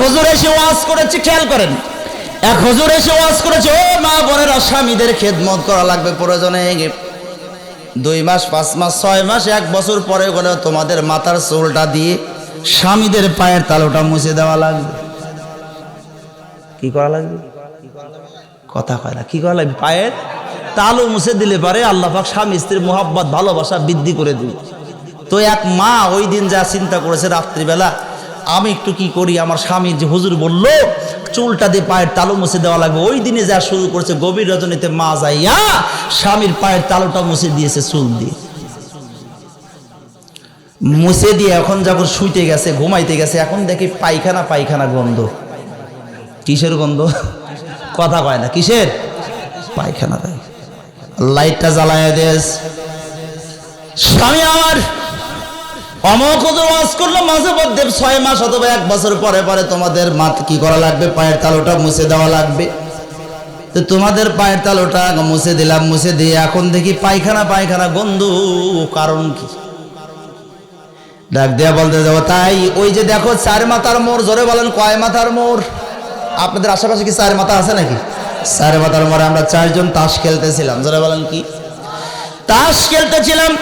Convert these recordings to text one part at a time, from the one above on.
হুজুর এসে ওয়াজ করেছে, খেয়াল করেন। এক হুজুর এসে ওয়াজ করেছে, ও মা বোনেরা, স্বামীদের খেদমত করা লাগবে প্রয়োজনে। দুই মাস, পাঁচ মাস, ছয় মাস, এক বছর পরে গেলে তোমাদের মাথার চুলটা দিয়ে স্বামীদের পায়ের তালুটা মুছে দেওয়া লাগবে। কি করা লাগবে? কথা কয় না, কি করা লাগবে? পায়ের তালু মুছে দিলে পারে আল্লাহ পাক স্বামী স্ত্রীর মোহাব্বত, ভালোবাসা বৃদ্ধি করে দিবে। তো এক মা ওই দিন যা চিন্তা করেছে, রাত্রিবেলা আমি একটু কি করি? আমার স্বামী যে হুজুর বলল, চুলটা দিয়ে পায়ের তালু মুছে দেওয়া লাগবে। ওই দিনে যা শুরু করেছে, গভীর রজনীতে মা যাইয়া স্বামীর পায়ের তালুটা মুছে দিয়েছে চুল দিয়ে। মুছে দিয়ে এখন যখন শুইতে গেছে, ঘুমাইতে গেছে, এখন দেখি পায়খানা পায়খানা গন্ধ। কিসের গন্ধ? কথা কয় না, কিসের? পায়খানা পায় লাইটটা জ্বালায় দেশ স্বামী আমার অমক ওয়াজ করল, মাঝে মধ্যে ছয় মাস অথবা এক বছর পরে পরে তোমাদের মাথ কি করা লাগবে? পায়ের তালুটা মুছে দেওয়া লাগবে। তো তোমাদের পায়ের মুছে দিলাম, মুছে দিয়ে এখন দেখি পায়খানা পায়খানা কারণ কি? ডাক দেয়া বলতে যাব, তাই ওই যে দেখো চার মাথার মোড়, জোরে বলেন কয় মাথার মোড়? আপনাদের আশেপাশে কি চার মাথা আছে নাকি? চার মাথার মোড়ে আমরা চারজন তাস খেলতেছিলাম, জোরে বলেন কি? তাস খেলতেছিলাম,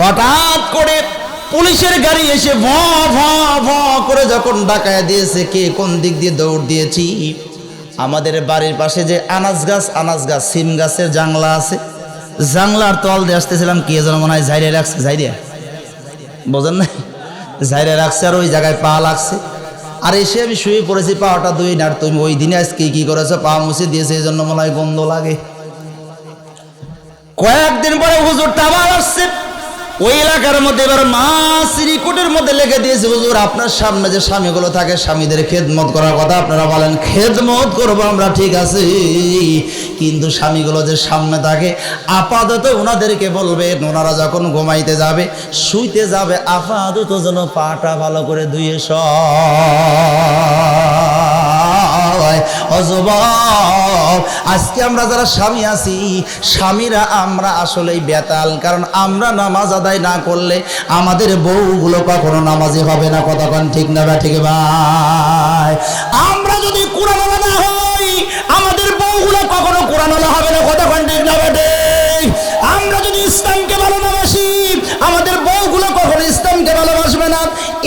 হঠাৎ করে পুলিশের গাড়ি এসে ভ ভ ভ করে যখন ডাকায় দিয়েছে কে কোন দিক দিয়ে দৌড় দিয়েছি। আমাদের বাড়ির পাশে যে আনাজ গাছ আনাজ গাছ, সিম গাছের জাংলা আছে। জাংলার তল দিয়ে আসতেছিলাম, কে যেন মনে হয় ঝাইরে রাখছে ঝাইরিয়া বোঝেন না ঝাইরে রাখছে আর ওই জায়গায় পা লাগছে। আর এসে আমি শুয়ে পড়েছি পাওয়াটা দুই না তুমি ওই দিনে আজকে কি করেছ? পা মুছে দিয়েছে, এই জন্য মনে হয় গন্ধ লাগে। কয়েকদিন পরে হুজুরটা আবার আসছে। ওই এলাকার মধ্যে এবার মাছ রিকোটের মধ্যে লেগে দিয়েছে, হুজুর, আপনার সামনে যে স্বামীগুলো থাকে, স্বামীদের খেদমত করার কথা আপনারা বলেন, খেদমত করব আমরা, ঠিক আছে? কিন্তু স্বামীগুলো যে সামনে থাকে, আপাতত ওনাদেরকে বলবে, ওনারা যখন ঘুমাইতে যাবে, শুইতে যাবে, আপাতত যেন পাটা ভালো করে ধুয়ে আজকে আমরা যারা স্বামী আছি, স্বামীরা আমরা আসলেই বেতাল, কারণ আমরা নামাজ আদায় না করলে আমাদের বউগুলো কখনো নামাজি হবে না। কতক্ষণ ঠিক না বা ঠিক ভাই? আমরা যদি কোরআন না হই, আমাদের বউগুলো কখনো কোরআন হবে না। কতক্ষণ ঠিক না আমরা যদি ইসলামকে ভালোবাসি, আমাদের বউগুলো কখনো ইসলামকে ভালোবাসবে না।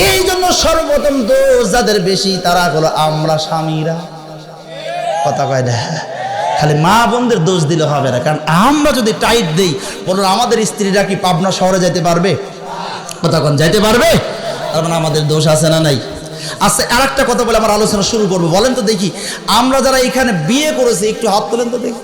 এই জন্য সর্বপ্রথম দোষ যাদের বেশি, তারা হলো আমরা স্বামীরা। কথা কয় না। খালি মা বোনদের দোষ দিলে হবে না, কারণ আমরা যদি টাইট দিই, বলুন আমাদের স্ত্রীরা কি পাবনা শহরে যেতে পারবে? কতক্ষণ যাইতে পারবে? তার মানে আমাদের দোষ আছে না নাই? আচ্ছা আর একটা কথা বলে আমার আলোচনা শুরু করব। বলেন তো দেখি, আমরা যারা এখানে বিয়ে করেছি, একটু হাত তোলেন তো দেখি।